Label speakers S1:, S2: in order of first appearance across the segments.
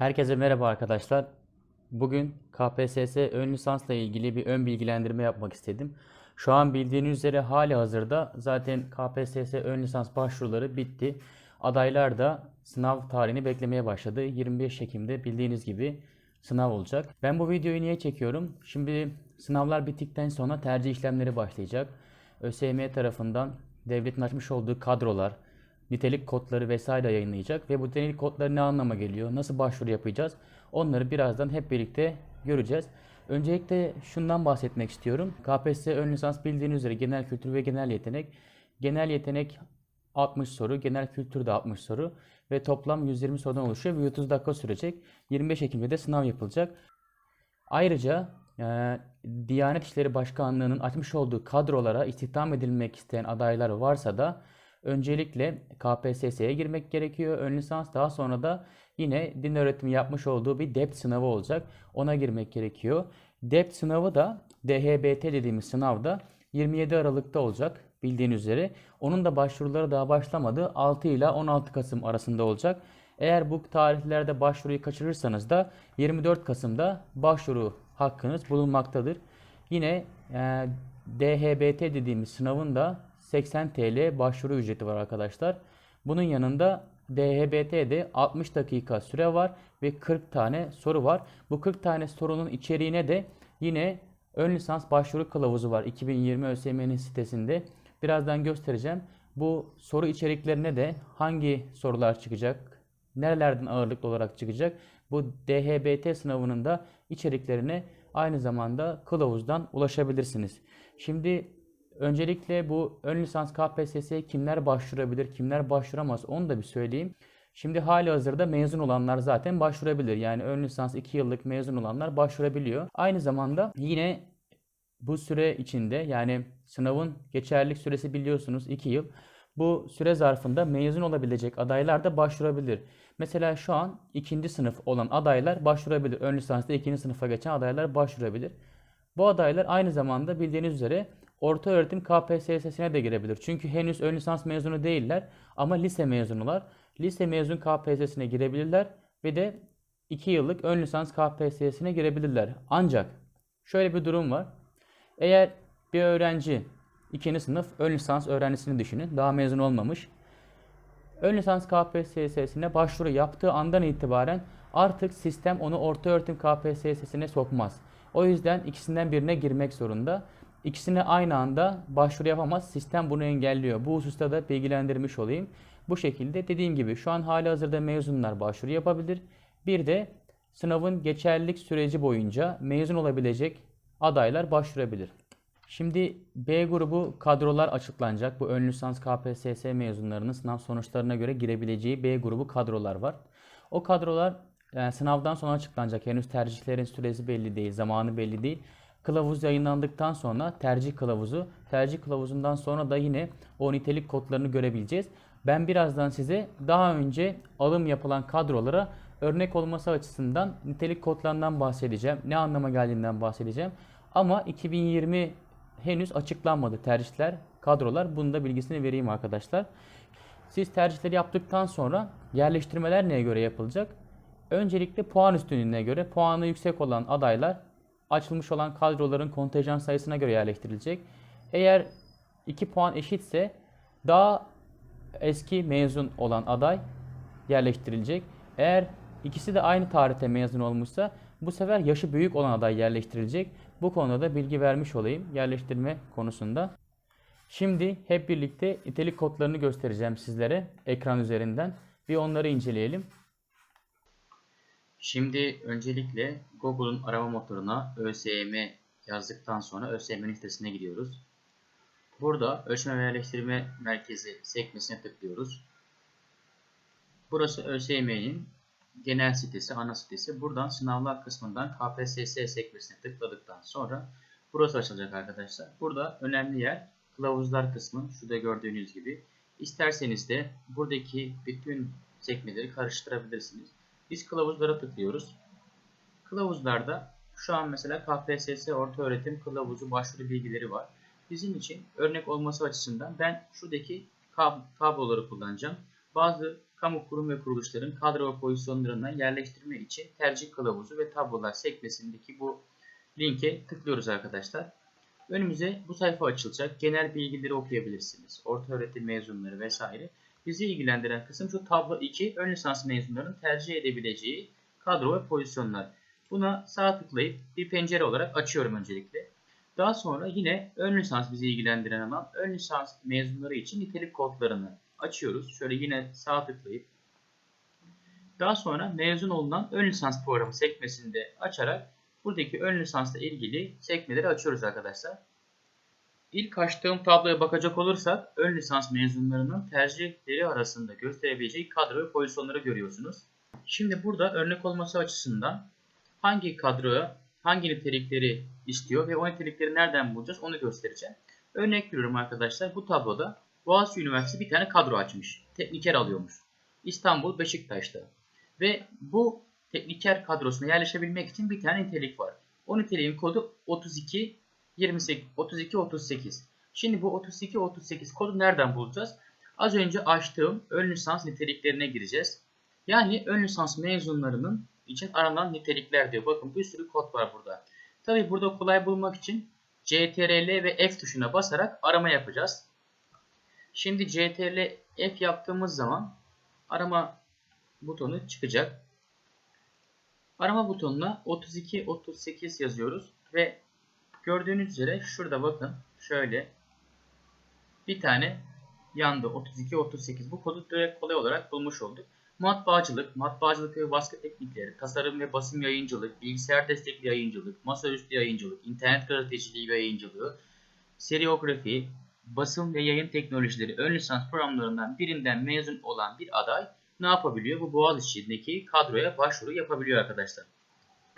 S1: Herkese merhaba arkadaşlar. Bugün KPSS ön lisansla ilgili bir ön bilgilendirme yapmak istedim. Şu an bildiğiniz üzere hali hazırda zaten KPSS ön lisans başvuruları bitti. Adaylar da sınav tarihini beklemeye başladı. 25 Ekim'de bildiğiniz gibi sınav olacak. Ben bu videoyu niye çekiyorum? Şimdi sınavlar bittikten sonra tercih işlemleri başlayacak. ÖSYM tarafından devletin açmış olduğu kadrolar, nitelik kodları vesaire yayınlayacak ve bu nitelik kodları ne anlama geliyor, nasıl başvuru yapacağız onları birazdan hep birlikte göreceğiz. Öncelikle şundan bahsetmek istiyorum. KPSS ön lisans bildiğiniz üzere genel kültür ve genel yetenek. Genel yetenek 60 soru, genel kültür de 60 soru ve toplam 120 sorudan oluşuyor ve 30 dakika sürecek. 25 Ekim'de de sınav yapılacak. Ayrıca e, Diyanet İşleri Başkanlığı'nın açmış olduğu kadrolara istihdam edilmek isteyen adaylar varsa da öncelikle KPSS'ye girmek gerekiyor. Ön lisans daha sonra da yine din öğretimi yapmış olduğu bir DEPT sınavı olacak. Ona girmek gerekiyor. DEPT sınavı da DHBT dediğimiz sınavda 27 Aralık'ta olacak bildiğiniz üzere. Onun da başvuruları daha başlamadı. 6 ile 16 Kasım arasında olacak. Eğer bu tarihlerde başvuruyu kaçırırsanız da 24 Kasım'da başvuru hakkınız bulunmaktadır. Yine e, DHBT dediğimiz sınavın da 80 TL başvuru ücreti var arkadaşlar. Bunun yanında DHBT'de 60 dakika süre var ve 40 tane soru var. Bu 40 tane sorunun içeriğine de yine ön lisans başvuru kılavuzu var 2020 ÖSYM'nin sitesinde. Birazdan göstereceğim. Bu soru içeriklerine de hangi sorular çıkacak, nerelerden ağırlıklı olarak çıkacak bu DHBT sınavının da içeriklerine aynı zamanda kılavuzdan ulaşabilirsiniz. Şimdi öncelikle bu ön lisans KPSS'ye kimler başvurabilir, kimler başvuramaz onu da bir söyleyeyim. Şimdi hali hazırda mezun olanlar zaten başvurabilir. Yani ön lisans 2 yıllık mezun olanlar başvurabiliyor. Aynı zamanda yine bu süre içinde yani sınavın geçerlilik süresi biliyorsunuz 2 yıl. Bu süre zarfında mezun olabilecek adaylar da başvurabilir. Mesela şu an ikinci sınıf olan adaylar başvurabilir. Ön lisansta ikinci sınıfa geçen adaylar başvurabilir. Bu adaylar aynı zamanda bildiğiniz üzere orta öğretim KPSS'sine de girebilir. Çünkü henüz ön lisans mezunu değiller ama lise mezunular. Lise mezun KPSS'ine girebilirler ve de 2 yıllık ön lisans KPSS'ine girebilirler. Ancak şöyle bir durum var. Eğer bir öğrenci ikinci sınıf ön lisans öğrencisini düşünün. Daha mezun olmamış. Ön lisans KPSS'sine başvuru yaptığı andan itibaren artık sistem onu orta öğretim KPSS'sine sokmaz. O yüzden ikisinden birine girmek zorunda. İkisine aynı anda başvuru yapamaz. Sistem bunu engelliyor. Bu hususta da bilgilendirmiş olayım. Bu şekilde dediğim gibi şu an hali hazırda mezunlar başvuru yapabilir. Bir de sınavın geçerlilik süreci boyunca mezun olabilecek adaylar başvurabilir. Şimdi B grubu kadrolar açıklanacak. Bu ön lisans KPSS mezunlarının sınav sonuçlarına göre girebileceği B grubu kadrolar var. O kadrolar yani sınavdan sonra açıklanacak. Henüz tercihlerin süresi belli değil, zamanı belli değil. Kılavuz yayınlandıktan sonra tercih kılavuzu, tercih kılavuzundan sonra da yine o nitelik kodlarını görebileceğiz. Ben birazdan size daha önce alım yapılan kadrolara örnek olması açısından nitelik kodlarından bahsedeceğim. Ne anlama geldiğinden bahsedeceğim. Ama 2020 henüz açıklanmadı tercihler, kadrolar. Bunun da bilgisini vereyim arkadaşlar. Siz tercihleri yaptıktan sonra yerleştirmeler neye göre yapılacak? Öncelikle puan üstünlüğüne göre puanı yüksek olan adaylar açılmış olan kadroların kontenjan sayısına göre yerleştirilecek. Eğer 2 puan eşitse daha eski mezun olan aday yerleştirilecek. Eğer ikisi de aynı tarihte mezun olmuşsa bu sefer yaşı büyük olan aday yerleştirilecek. Bu konuda da bilgi vermiş olayım yerleştirme konusunda. Şimdi hep birlikte nitelik kodlarını göstereceğim sizlere ekran üzerinden. Bir onları inceleyelim. Şimdi öncelikle Google'un arama motoruna ÖSYM yazdıktan sonra ÖSYM'nin sitesine gidiyoruz. Burada Ölçme ve Yerleştirme Merkezi sekmesine tıklıyoruz. Burası ÖSYM'nin genel sitesi, ana sitesi. Buradan sınavlar kısmından KPSS sekmesine tıkladıktan sonra burası açılacak arkadaşlar. Burada önemli yer kılavuzlar kısmı. Şurada gördüğünüz gibi. İsterseniz de buradaki bütün sekmeleri karıştırabilirsiniz. Biz kılavuzlara tıklıyoruz. Kılavuzlarda şu an mesela KPSS orta öğretim kılavuzu başvuru bilgileri var. Bizim için örnek olması açısından ben şuradaki tab tabloları kullanacağım. Bazı kamu kurum ve kuruluşların kadro ve pozisyonlarına yerleştirme için tercih kılavuzu ve tablolar sekmesindeki bu linke tıklıyoruz arkadaşlar. Önümüze bu sayfa açılacak. Genel bilgileri okuyabilirsiniz. Orta öğretim mezunları vesaire. Bizi ilgilendiren kısım şu tablo 2 ön lisans mezunlarının tercih edebileceği kadro ve pozisyonlar. Buna sağ tıklayıp bir pencere olarak açıyorum öncelikle. Daha sonra yine ön lisans bizi ilgilendiren alan ön lisans mezunları için nitelik kodlarını açıyoruz. Şöyle yine sağ tıklayıp daha sonra mezun olunan ön lisans programı sekmesinde açarak buradaki ön lisansla ilgili sekmeleri açıyoruz arkadaşlar. İlk açtığım tabloya bakacak olursak ön lisans mezunlarının tercihleri arasında gösterebileceği kadro ve pozisyonları görüyorsunuz. Şimdi burada örnek olması açısından hangi kadroya hangi nitelikleri istiyor ve o nitelikleri nereden bulacağız onu göstereceğim. Örnek veriyorum arkadaşlar bu tabloda Boğaziçi Üniversitesi bir tane kadro açmış. Tekniker alıyormuş. İstanbul Beşiktaş'ta. Ve bu tekniker kadrosuna yerleşebilmek için bir tane nitelik var. O niteliğin kodu 32 28 32 38. Şimdi bu 32 38 kodu nereden bulacağız? Az önce açtığım ön lisans niteliklerine gireceğiz. Yani ön lisans mezunlarının için aranan nitelikler diyor. Bakın bir sürü kod var burada. Tabi burada kolay bulmak için CTRL ve F tuşuna basarak arama yapacağız. Şimdi CTRL F yaptığımız zaman arama butonu çıkacak. Arama butonuna 32 38 yazıyoruz ve gördüğünüz üzere şurada bakın şöyle bir tane yandı 32 38 bu kodu direkt kolay olarak bulmuş olduk. Matbaacılık, matbaacılık ve baskı teknikleri, tasarım ve basım yayıncılık, bilgisayar destekli yayıncılık, masaüstü yayıncılık, internet gazeteciliği ve yayıncılığı, seriografi, basım ve yayın teknolojileri ön lisans programlarından birinden mezun olan bir aday ne yapabiliyor? Bu Boğaziçi'ndeki kadroya başvuru yapabiliyor arkadaşlar.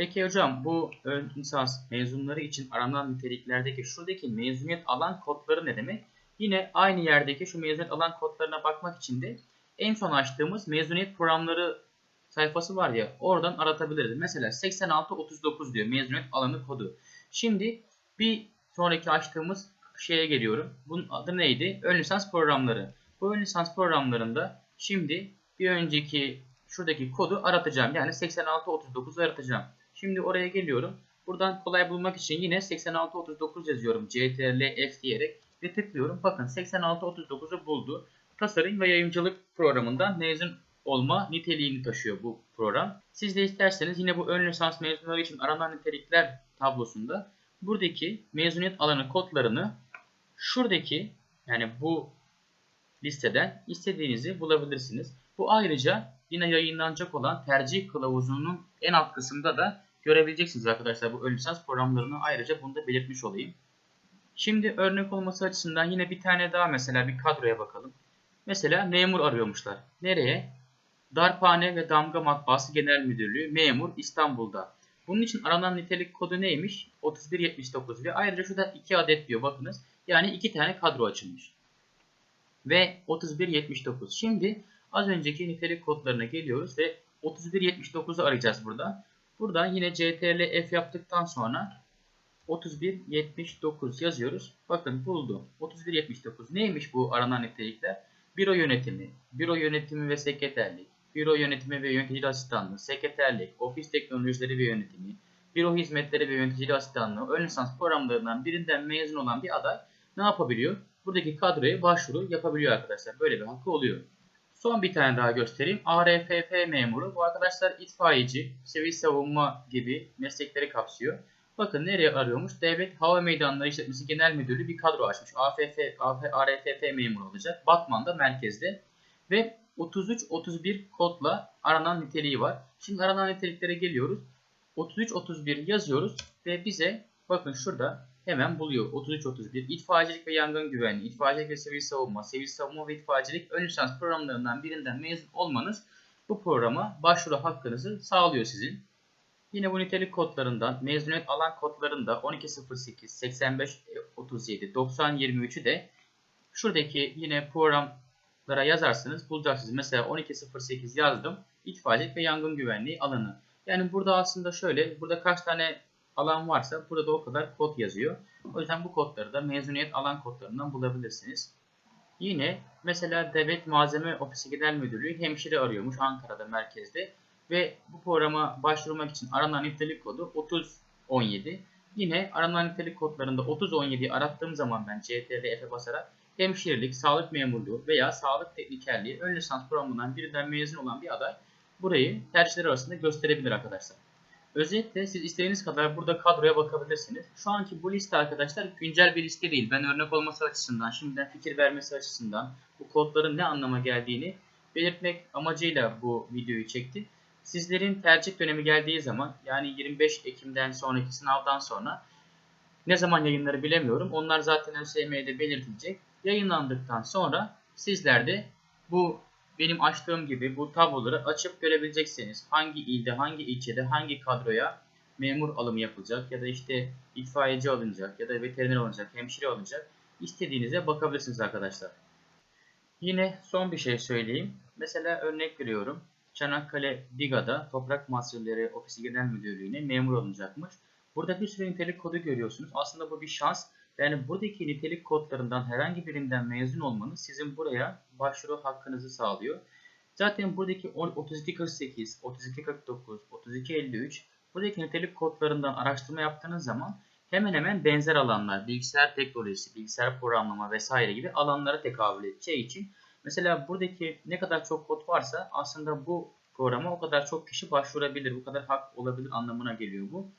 S1: Peki hocam bu ön lisans mezunları için aranan niteliklerdeki şuradaki mezuniyet alan kodları ne demek? Yine aynı yerdeki şu mezuniyet alan kodlarına bakmak için de en son açtığımız mezuniyet programları sayfası var ya oradan aratabiliriz. Mesela 8639 diyor mezuniyet alanı kodu. Şimdi bir sonraki açtığımız şeye geliyorum. Bunun adı neydi? Ön lisans programları. Bu ön lisans programlarında şimdi bir önceki şuradaki kodu aratacağım. Yani 8639 aratacağım. Şimdi oraya geliyorum. Buradan kolay bulmak için yine 8639 yazıyorum. CTRL F diyerek ve tıklıyorum. Bakın 8639'u buldu. Tasarım ve yayıncılık programından mezun olma niteliğini taşıyor bu program. Siz de isterseniz yine bu ön lisans mezunları için aranan nitelikler tablosunda buradaki mezuniyet alanı kodlarını şuradaki yani bu listeden istediğinizi bulabilirsiniz. Bu ayrıca yine yayınlanacak olan tercih kılavuzunun en alt kısmında da görebileceksiniz arkadaşlar. Bu ön lisans programlarını ayrıca bunu da belirtmiş olayım. Şimdi örnek olması açısından yine bir tane daha mesela bir kadroya bakalım. Mesela memur arıyormuşlar. Nereye? Darphane ve Damga Matbaası Genel Müdürlüğü memur İstanbul'da. Bunun için aranan nitelik kodu neymiş? 3179 ve ayrıca şurada 2 adet diyor bakınız. Yani 2 tane kadro açılmış. Ve 3179. Şimdi az önceki nitelik kodlarına geliyoruz ve 3179'u arayacağız burada. Buradan yine CTRL F yaptıktan sonra 3179 yazıyoruz. Bakın buldu. 3179 neymiş bu aranan nitelikler? Büro yönetimi, büro yönetimi ve sekreterlik, büro yönetimi ve yönetici asistanlığı, sekreterlik, ofis teknolojileri ve yönetimi, büro hizmetleri ve yönetici asistanlığı, ön lisans programlarından birinden mezun olan bir aday ne yapabiliyor? Buradaki kadroya başvuru yapabiliyor arkadaşlar. Böyle bir hakkı oluyor. Son bir tane daha göstereyim. ARFF memuru. Bu arkadaşlar itfaiyeci, sivil savunma gibi meslekleri kapsıyor. Bakın nereye arıyormuş? Devlet Hava Meydanları İşletmesi Genel Müdürlüğü bir kadro açmış. AFF, AF, ARFF memuru olacak. Batman'da merkezde. Ve 33-31 kodla aranan niteliği var. Şimdi aranan niteliklere geliyoruz. 33-31 yazıyoruz ve bize bakın şurada hemen buluyor. 33-31 itfaiyecilik ve yangın güvenliği, itfaiyecilik ve sivil savunma, sivil savunma ve itfaiyecilik ön lisans programlarından birinden mezun olmanız bu programa başvuru hakkınızı sağlıyor sizin. Yine bu nitelik kodlarından mezuniyet alan kodlarında 1208, 85, 37, 90, 23'ü de şuradaki yine programlara yazarsınız bulacaksınız. Mesela 1208 yazdım. İtfaiyecilik ve yangın güvenliği alanı. Yani burada aslında şöyle burada kaç tane alan varsa burada o kadar kod yazıyor. O yüzden bu kodları da mezuniyet alan kodlarından bulabilirsiniz. Yine mesela Devlet Malzeme Ofisi Genel Müdürlüğü hemşire arıyormuş Ankara'da merkezde ve bu programa başvurmak için aranan nitelik kodu 3017. Yine aranan nitelik kodlarında 3017'yi arattığım zaman ben CTRL basarak hemşirelik, sağlık memurluğu veya sağlık teknikerliği ön lisans programından birinden mezun olan bir aday burayı tercihler arasında gösterebilir arkadaşlar. Özetle siz istediğiniz kadar burada kadroya bakabilirsiniz. Şu anki bu liste arkadaşlar güncel bir liste değil. Ben örnek olması açısından, şimdiden fikir vermesi açısından bu kodların ne anlama geldiğini belirtmek amacıyla bu videoyu çekti. Sizlerin tercih dönemi geldiği zaman yani 25 Ekim'den sonraki sınavdan sonra ne zaman yayınları bilemiyorum. Onlar zaten ÖSYM'de belirtilecek. Yayınlandıktan sonra sizler de bu benim açtığım gibi bu tabloları açıp görebileceksiniz. Hangi ilde, hangi ilçede, hangi kadroya memur alımı yapılacak ya da işte itfaiyeci alınacak ya da veteriner alınacak, hemşire alınacak. İstediğinize bakabilirsiniz arkadaşlar. Yine son bir şey söyleyeyim. Mesela örnek veriyorum. Çanakkale Diga'da Toprak Mahsulleri Ofisi Genel Müdürlüğü'ne memur alınacakmış. Burada bir sürü nitelik kodu görüyorsunuz. Aslında bu bir şans. Yani buradaki nitelik kodlarından herhangi birinden mezun olmanız sizin buraya başvuru hakkınızı sağlıyor. Zaten buradaki 3248, 3249, 3253 buradaki nitelik kodlarından araştırma yaptığınız zaman hemen hemen benzer alanlar, bilgisayar teknolojisi, bilgisayar programlama vesaire gibi alanlara tekabül edeceği için mesela buradaki ne kadar çok kod varsa aslında bu programa o kadar çok kişi başvurabilir, bu kadar hak olabilir anlamına geliyor bu.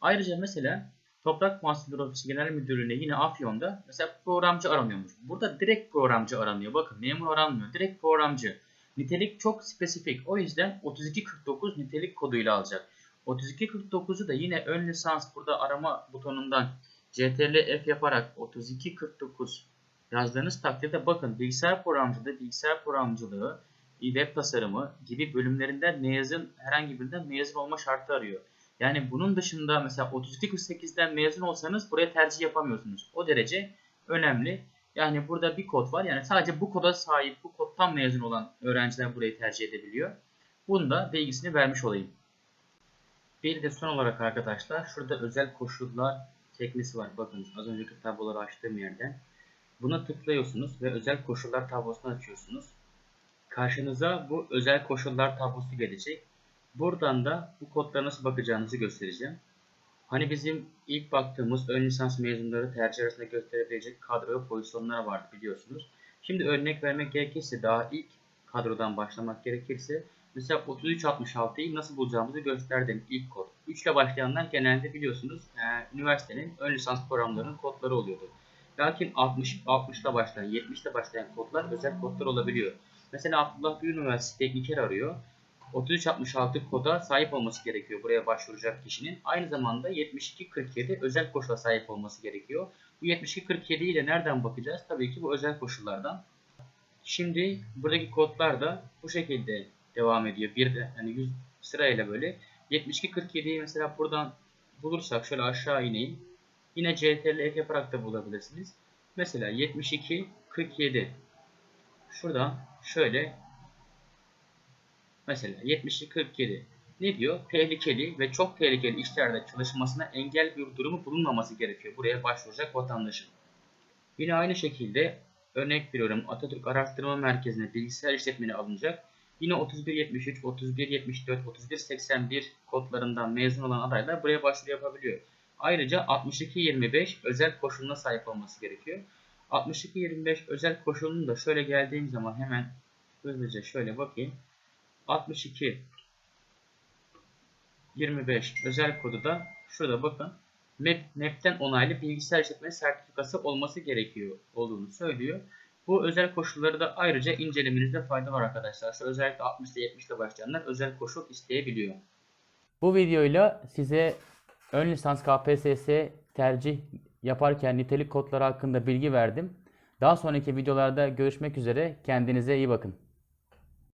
S1: Ayrıca mesela Toprak Mahsulleri Ofisi Genel Müdürlüğü'ne yine Afyon'da mesela programcı aranıyormuş. Burada direkt programcı aranıyor. Bakın memur aranmıyor. Direkt programcı. Nitelik çok spesifik. O yüzden 3249 nitelik koduyla alacak. 3249'u da yine ön lisans burada arama butonundan CTRL F yaparak 3249 yazdığınız takdirde bakın bilgisayar programcılığı, bilgisayar programcılığı, web tasarımı gibi bölümlerinden mezun herhangi birinden mezun olma şartı arıyor. Yani bunun dışında mesela 3248'den mezun olsanız buraya tercih yapamıyorsunuz. O derece önemli. Yani burada bir kod var. Yani sadece bu koda sahip, bu kodtan mezun olan öğrenciler burayı tercih edebiliyor. Bunu da bilgisini vermiş olayım. Bir de son olarak arkadaşlar şurada özel koşullar sekmesi var. Bakın az önceki tabloları açtığım yerden. Buna tıklıyorsunuz ve özel koşullar tablosunu açıyorsunuz. Karşınıza bu özel koşullar tablosu gelecek. Buradan da bu kodlara nasıl bakacağınızı göstereceğim. Hani bizim ilk baktığımız ön lisans mezunları tercih arasında gösterebilecek kadro ve pozisyonlar vardı biliyorsunuz. Şimdi örnek vermek gerekirse daha ilk kadrodan başlamak gerekirse mesela 3366'yı nasıl bulacağımızı gösterdim ilk kod. 3 ile başlayanlar genelde biliyorsunuz e, üniversitenin ön lisans programlarının kodları oluyordu. Lakin 60, 60 ile başlayan, 70 ile başlayan kodlar özel kodlar olabiliyor. Mesela Abdullah Gül Üniversitesi tekniker arıyor. 3366 koda sahip olması gerekiyor buraya başvuracak kişinin. Aynı zamanda 7247 özel koşula sahip olması gerekiyor. Bu 7247 ile nereden bakacağız? Tabii ki bu özel koşullardan. Şimdi buradaki kodlar da bu şekilde devam ediyor. Bir de hani 100 sırayla böyle. 7247'yi mesela buradan bulursak şöyle aşağı ineyim. Yine CTRL F yaparak da bulabilirsiniz. Mesela 7247 şuradan şöyle Mesela 72-47 ne diyor? Tehlikeli ve çok tehlikeli işlerde çalışmasına engel bir durumu bulunmaması gerekiyor buraya başvuracak vatandaşın. Yine aynı şekilde örnek veriyorum Atatürk Araştırma Merkezi'ne bilgisayar işletmeni alınacak. Yine 3173, 3174, 3181 kodlarından mezun olan adaylar buraya başvuru yapabiliyor. Ayrıca 6225 özel koşuluna sahip olması gerekiyor. 6225 özel koşulunu da şöyle geldiğim zaman hemen hızlıca şöyle bakayım. 62 25 özel kodu da şurada bakın MEP, MEP'ten onaylı bilgisayar işletme sertifikası olması gerekiyor olduğunu söylüyor. Bu özel koşulları da ayrıca incelemenizde fayda var arkadaşlar. Şu özellikle 60 ile 70 ile başlayanlar özel koşul isteyebiliyor. Bu videoyla size ön lisans KPSS tercih yaparken nitelik kodları hakkında bilgi verdim. Daha sonraki videolarda görüşmek üzere. Kendinize iyi bakın.